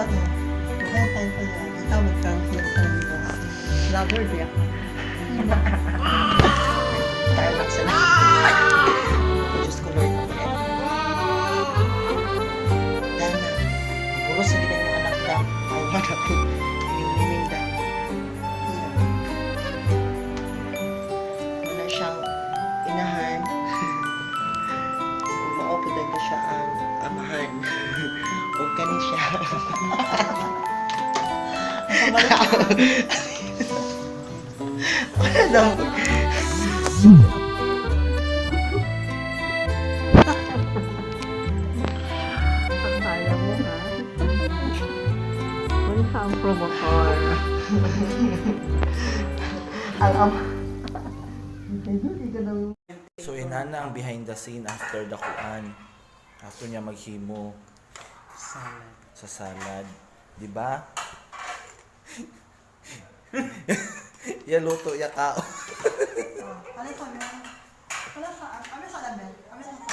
ano, kaya time ko na, ikaw mag-translate sa nito. Lover dia. Tayo lang sa Diyos ko, Lord, ang ulit. Dana, puro sa gilang ng anak ka, ang manapit, yung miminda. Siyang inahan. Umaopod na siya ang amahan. Wala daw. Akala mo ha? Wala kang promotor. Alam. So inana ang behind the scene after the kuan. After niya maghimo Salad. sa salad, 'di ba? ya luto ya kao. Ano sa mga? Ano sa? Ano sa labi? Ano sa sa?